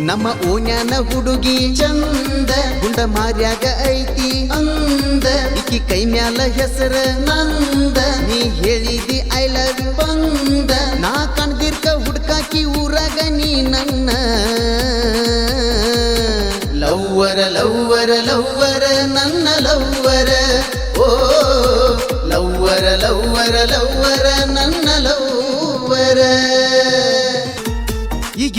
ನಮ್ಮ ಓನ್ಯಾನ ಹುಡುಗಿ. ಚಂದ ಗುಂಡ ಮಾರ್ಯಾಗ ಐತಿ. ಅಂದ ಇಕ್ಕಿ ಕೈ ಮ್ಯಾಲ ಹೆಸರ ನಂದ. ನೀ ಹೇಳಿದಿ ಐ ಲವ್ ಯು ಬಂದ. ನಾ ಕಣ್ದಿರ್ಕ ಹುಡ್ಕಾಕಿ ಊರಾಗ ನೀ ನನ್ನ. ಲವ್ವರ ಲವ್ವರ ಲವ್ವರ, ನನ್ನ ಲವ್ವರ. ಓ, ಲವ್ವರ ಲವ್ವರ ಲವ್ವರ, ನನ್ನ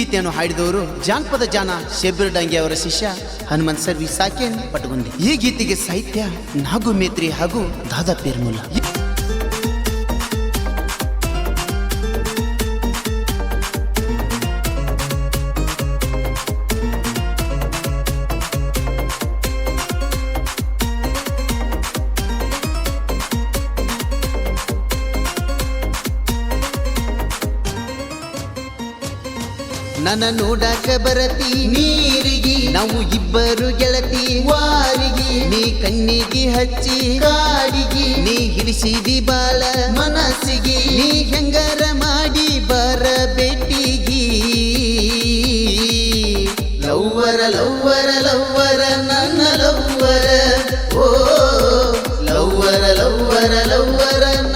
ಗೀತೆಯನ್ನು ಹಾಡಿದವರು ಜಾನಪದ ಜಾನ ಶೆಬ್ರಡಂಗಿ ಡಂಗೆ ಅವರ ಶಿಷ್ಯ ಹನುಮಂತ್ ಸರ್ವಿ ಸಾಕೇನ್ ಪಟಗುಂದಿ ಈ ಗೀತೆಗೆ ಸಾಹಿತ್ಯ ನಾಗು ಮೇತ್ರಿ ಹಾಗೂ ದಾದಾ ಪೇರ್ಮುಲ್ಲ ನನ್ನ ನೋಡಾಕ ಬರತಿ. ನೀರಿಗಿ ನಾವು ಇಬ್ಬರು ಗೆಳತಿ. ವಾರಿಗಿ ನೀ ಕಣ್ಣಿಗೆ ಹಚ್ಚಿ. ಕಾಡಿಗಿ ನೀ ಹಿಡಿಸಿದಿ ಬಾಲ. ಮನಸ್ಸಿಗೆ ನೀ ಹೆಂಗರ ಮಾಡಿ ಬರ ಬೆಟ್ಟಿಗಿ ಲವ್ವರ ಲವ್ವರ ಲವ್ವರ, ನನ್ನ ಲವ್ವರ. ಓ ಲವ್ವರ ಲವ್ವರ ಲವ್ವರ ಲವ್ವರ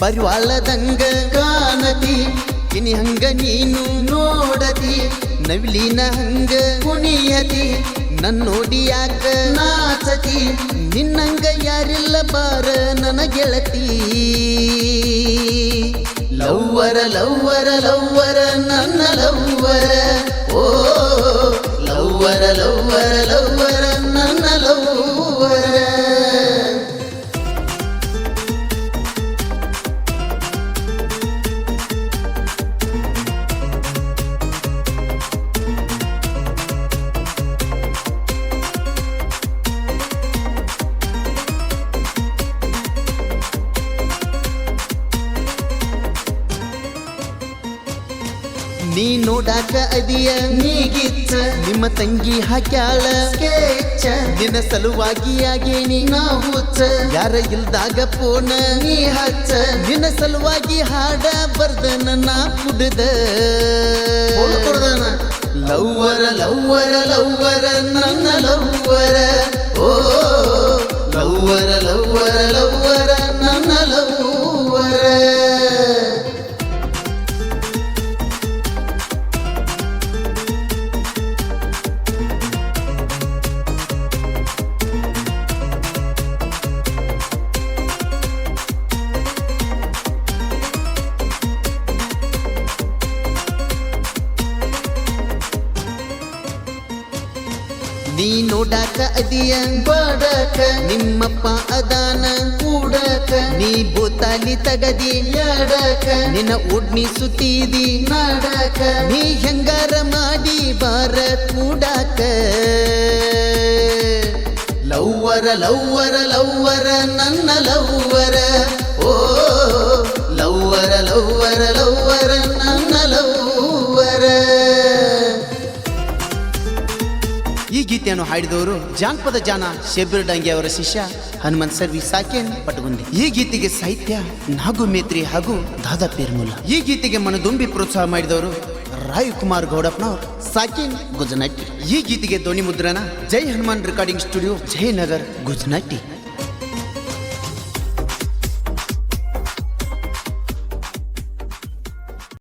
ಪರಿವಾಳದಂಗ ಕಾಣತಿ. ಇನಿ ಹಂಗ ನೀನು ನೋಡತಿ. ನವಿಲಿನ ಹಂಗ ಕುಣಿಯತಿ. ನನ್ನೋಡಿ ಯಾಕ ನಾಚತಿ. ನಿನ್ನಂಗ ಯಾರಿಲ್ಲ ಬಾರ ನನ್ನ ಗೆಳತಿ. ಲವ್ವರ ಲವ್ವರ ಲವ್ವರ, ನನ್ನ ಲವ್ವರ. ನೀ ನೋಡಾಕ ಅದಿಯ? ನೀಗಿಚ್ಚ ನಿಮ್ಮ ತಂಗಿ ಹಾಕ್ಯಾಳ? ಕೇಚ್ಚ ನಿನ್ನ ಸಲುವಾಗಿ ಆಗೇನಿ? ನಾ ಹುಚ್ಚ. ಯಾರ ಇಲ್ದಾಗ ಫೋನ ನೀ ಹಚ್ಚ. ನಿನ್ನ ಸಲುವಾಗಿ ಹಾಡ ಬರ್ದನ ನಾ ಕುಡ್ದ. ಲವ್ವರ ಲವ್ವರ ಲವ್ವರ ನನ್ನ ಲವ್ವರ. ಓ ಲವ್ವರ ಲವ್ವರ ಲವ್ವರ. ನೀ ನೋಡಾಕ ಅದಿಯ ಬಡಕ ನಿಮ್ಮಪ್ಪ ಅದಾನ ಕೂಡಕ, ನೀ ಬೋತಾಲಿ ತಗದಿ ಎಡಕ ನಿನ್ನ ಉಡ್ನಿ ಸುತ್ತಿದಿ ನಾಡಕ ನೀ ಹೆಂಗಾರ ಮಾಡಿ ಬಾರ ಕೂಡಾಕ. ಲವ್ವರ ಲವ್ವರ ಲವ್ವರ, ನನ್ನ ಲವ್ವರ ಈ ಗೀತೆಯನ್ನು ಹಾಡಿದವರು ಜಾನಪದ ಜಾನ ಶೆಬ್ರ ಡಂಗೆ ಅವರ ಶಿಷ್ಯ ಹನುಮಂತ್ ಸರ್ವಿ ಸಾಕೇನ್ ಪಟಗುಂದಿ. ಈ ಗೀತೆಗೆ ಸಾಹಿತ್ಯ ನಾಗು ಮೇತ್ರಿ ಹಾಗೂ ದಾದಾ ಪೇರ್ಮೂಲ. ಈ ಗೀತೆಗೆ ಮನದುಂಬಿ ಪ್ರೋತ್ಸಾಹ ಮಾಡಿದವರು ರಾಯ್ ಕುಮಾರ್ ಗೌಡಪ್ಪನವರು, ಸಾಕಿನ್ ಗುಜನಟ್ಟಿ. ಈ ಗೀತೆಗೆ ಧ್ವನಿ ಮುದ್ರಣ ಜೈ ಹನುಮಾನ್ ರೆಕಾರ್ಡಿಂಗ್ ಸ್ಟುಡಿಯೋ ಜಯನಗರ್ ಗುಜನಟ್ಟಿ.